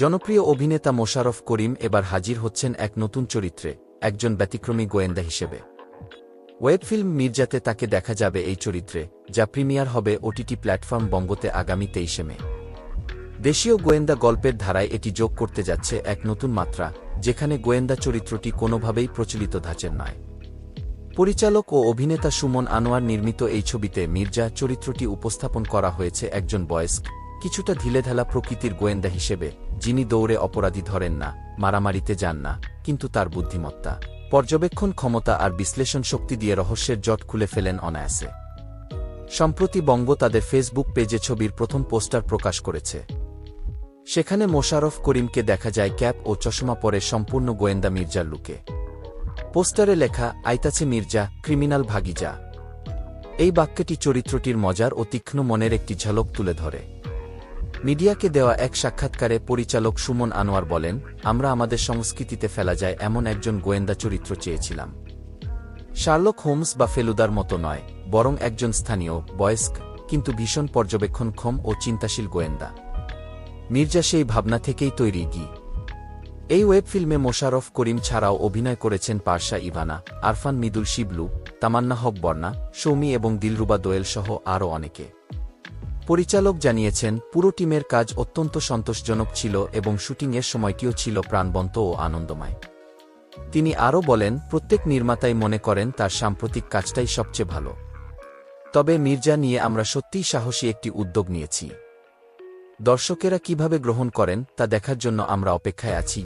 জনপ্রিয় অভিনেতা মোশারফ করিম এবার হাজির হচ্ছেন এক নতুন চরিত্রে, একজন ব্যতিক্রমী গোয়েন্দা হিসেবে। ওয়েব ফিল্ম মির্জাতে তাকে দেখা যাবে এই চরিত্রে, যা প্রিমিয়ার হবে ওটিটি প্ল্যাটফর্ম বঙ্গতে আগামী তেইশে মে। দেশীয় গোয়েন্দা গল্পের ধারায় এটি যোগ করতে যাচ্ছে এক নতুন মাত্রা, যেখানে গোয়েন্দা চরিত্রটি কোনোভাবেই প্রচলিত ধাঁচের নয়। পরিচালক ও অভিনেতা সুমন আনোয়ার নির্মিত এই ছবিতে মির্জা চরিত্রটি উপস্থাপন করা হয়েছে একজন বয়স্ক কিছুটা ঢিলেঢালা প্রকৃতির গোয়েন্দা হিসেবে, যিনি দৌড়ে অপরাধী ধরেন না, মারামারিতে যান না, কিন্তু তার বুদ্ধিমত্তা, পর্যবেক্ষণ ক্ষমতা আর বিশ্লেষণ শক্তি দিয়ে রহস্যের জট খুলে ফেলেন অনায়াসে। সম্প্রতি বঙ্গ তাদের ফেসবুক পেজে ছবির প্রথম পোস্টার প্রকাশ করেছে। সেখানে মোশাররফ করিমকে দেখা যায় ক্যাপ ও চশমা পরে সম্পূর্ণ গোয়েন্দা মির্জার লুকে। পোস্টারে লেখা, আইতাছে মির্জা, ক্রিমিনাল ভাগিজা। এই বাক্যটি চরিত্রটির মজার ও তীক্ষ্ণ মনের একটি ঝলক তুলে ধরে। মিডিয়াকে দেওয়া এক সাক্ষাৎকারে পরিচালক সুমন আনোয়ার বলেন, আমরা আমাদের সংস্কৃতিতে ফেলা যায় এমন একজন গোয়েন্দা চরিত্র চেয়েছিলাম। শার্লক হোমস বা ফেলুদার মতো নয়, বরং একজন স্থানীয়, বয়স্ক, কিন্তু ভীষণ পর্যবেক্ষণক্ষম ও চিন্তাশীল গোয়েন্দা। মির্জা সেই ভাবনা থেকেই তৈরি গি। এই ওয়েব ফিল্মে মোশারফ করিম ছাড়াও অভিনয় করেছেন পারশা ইভানা, আরফান মিদুল শিবলু, তামান্না হক বর্ণা সৌমি এবং দিলরুবা দোয়েল সহ আরও অনেকে। পরিচালক জানিয়েছেন, পুরো টিমের কাজ অত্যন্ত সন্তোষজনক ছিল এবং শুটিংয়ের সময়টিও ছিল প্রাণবন্ত ও আনন্দময়। তিনি আরও বলেন, প্রত্যেক নির্মাতাই মনে করেন তার সাম্প্রতিক কাজটাই সবচেয়ে ভালো। তবে মির্জা নিয়ে আমরা সত্যিই সাহসী একটি উদ্যোগ নিয়েছি। দর্শকেরা কীভাবে গ্রহণ করেন, তা দেখার জন্য আমরা অপেক্ষায় আছি।